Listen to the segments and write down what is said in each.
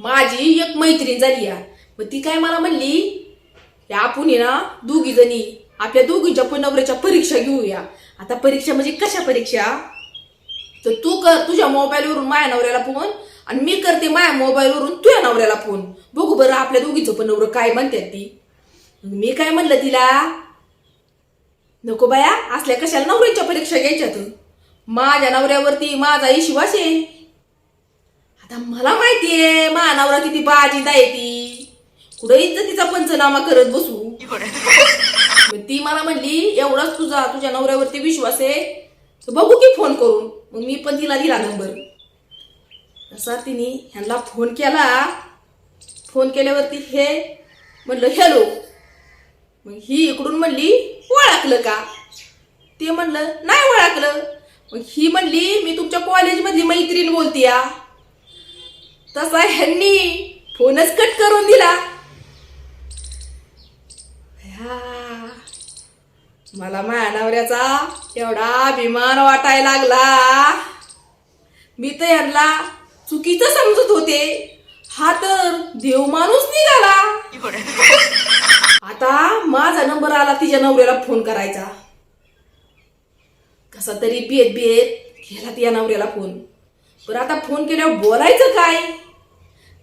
माझी एक मैत्रीण झाली या मग ती काय मला म्हणली की आपण आहे ना दोघी जणी आपल्या दोघींच्या पण नवऱ्याच्या परीक्षा घेऊया. आता परीक्षा म्हणजे कशा परीक्षा? तर तू कर तुझ्या मोबाईलवरून माझ्या नवऱ्याला फोन आणि मी करते माझ्या मोबाईलवरून तुझ्या नवऱ्याला फोन. बघू बरं आपल्या दोघीचं पण नवरं काय म्हणतात ती. मी काय म्हणलं तिला नको बाया असल्या कशाला नवऱ्याच्या परीक्षा घ्यायच्यात माझ्या नवऱ्यावरती माझा विश्वास आहे. आता मला माहितीये माझा नवरा किती बाजी आहे ती. कुठं इज्जतीचा पंचनामा करत बसू? मग ती मला म्हणली एवढाच तुझा तुझ्या नवऱ्यावरती विश्वास आहे तर बघू की फोन करून. मग मी पण तिला दिला नंबर तसा तिने ह्यांना फोन केला. फोन केल्यावरती हे म्हणलं हॅलो मग ही इकडून म्हणली ओळखलं का? ते म्हणलं नाही ओळखलं. मग ही म्हणली मी तुमच्या कॉलेजमधली मैत्रीण बोलते या तसा ह्यांनी फोनच कट करून दिला. ह्या, मला माझ्या नवऱ्याचा एवढा अभिमान वाटायला लागला. मी तर यांना चुकीचं समजत होते. हा तर देव माणूस निघाला. आता माझा नंबर आला तिच्या नवऱ्याला फोन करायचा. कसा तरी बेत बेत केला तिच्या नवऱ्याला फोन. बरं आता फोन केल्यावर बोलायचं काय?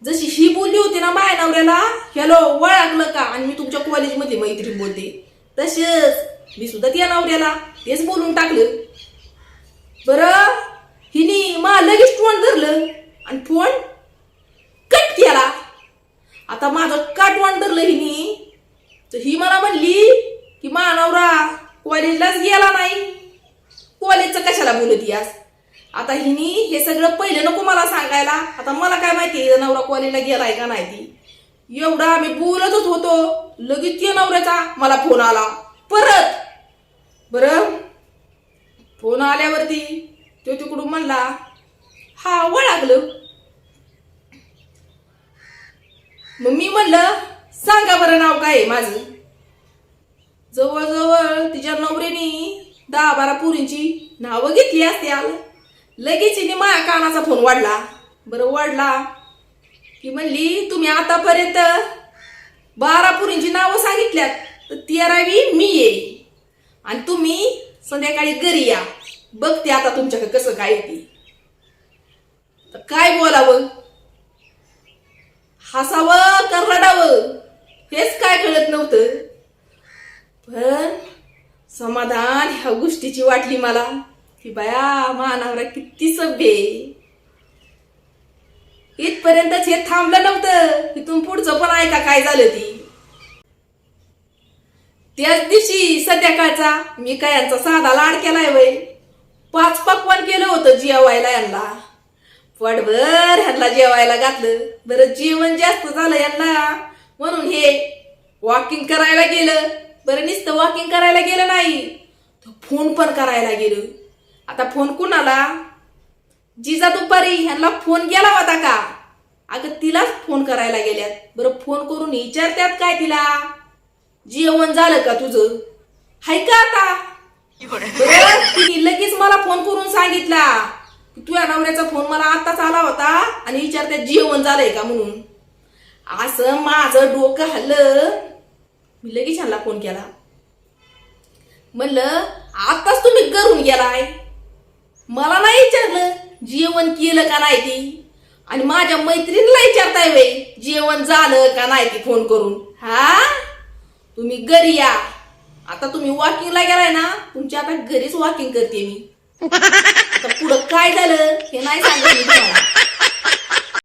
जशी ही बोलली होती ना माया नवऱ्याला हॅलो वळागलं का? आणि मी तुमच्या कॉलेजमध्ये मैत्रीण बोलते. तसेच मी सुद्धा त्या नवऱ्याला तेच बोलून टाकलं. बरं हिनी मा लगेच फोन धरलं आणि फोन कट केला. आता माझं काटवण धरलं हिनी? तर ही मला म्हणली की मा नवरा कॉलेजलाच गेला नाही. कॉलेजचं कशाला बोलत यास? आता हिनी हे सगळं पहिलं नको मला सांगायला. आता मला काय माहिती नवरा कॉलेजला गेलाय का नाही ती. एवढा आम्ही बोलतच होतो. लगेच ये नवऱ्याचा मला फोन आला. परत. बरं? फोन आल्यावरती तो तिकडून म्हणला हा वळागलं मग मी म्हणलं सांगा बरं नाव काय आहे माझं? जवळजवळ तिच्या नवऱ्यानी दहा बारा पुरींची नावं घेतली असत्याल लगेच हिने माझ्या कानाचा फोन वाढला. बरं वाढला. की म्हणली तुम्ही आतापर्यंत बारा पुरींची नावं सांगितल्यात तर तेरावी मी येईल आणि तुम्ही संध्याकाळी घरी या. बघते आता तुमच्याकडे कसं काय येते तर काय बोलावं? हसावं का रडावं? हेच काय कळत नव्हतं. पण समाधान ह्या गोष्टीची वाटली मला. की बाया मानावरा किती सभ्य इथपर्यंतच हे थांबलं नव्हतं. इथून पुढचं पण ऐका काय झालं ती. त्याच दिवशी संध्याकाळचा मी काय यांचा साधा लाड केलाय वय. पाच पकवान केलं होतं जेवायला यांना. पोटभर ह्यांना जेवायला घातलं. बरं जेवण जास्त झालं यांना. म्हणून हे वॉकिंग करायला गेलं. बरं नुसतं वॉकिंग करायला गेलं नाही. तर फोन पण करायला गेलं. आता फोन कुणाला? जिजा दुपारी ह्यांना फोन गेला होता का? अगं तिलाच फोन करायला गेल्यात. बरं फोन करून विचारत्यात काय तिला? जेवण झालं का तुझं? हाय का आता? बरं तिने लगेच मला फोन करून सांगितला की तुझ्या नवऱ्याचा फोन मला आत्ताच आला होता आणि विचारते जेवण झालंय का म्हणून. असं माझं डोकं हल्लं. मी लगेच ह्यांना फोन केला. म्हणलं आताच तुम्ही करून गेलाय. मला नाही विचारलं जेवण केलं का नाही ती. आणि माझ्या मैत्रिणीला विचारताय वे जेवण झालं का नाही ती फोन करून. हा? तुम्ही घरी या. आता तुम्ही वॉकिंगला गेलाय ना तुमच्या आता घरीच वॉकिंग करते मी. आता पुढं काय झालं हे नाही सांगत मी तुम्हाला.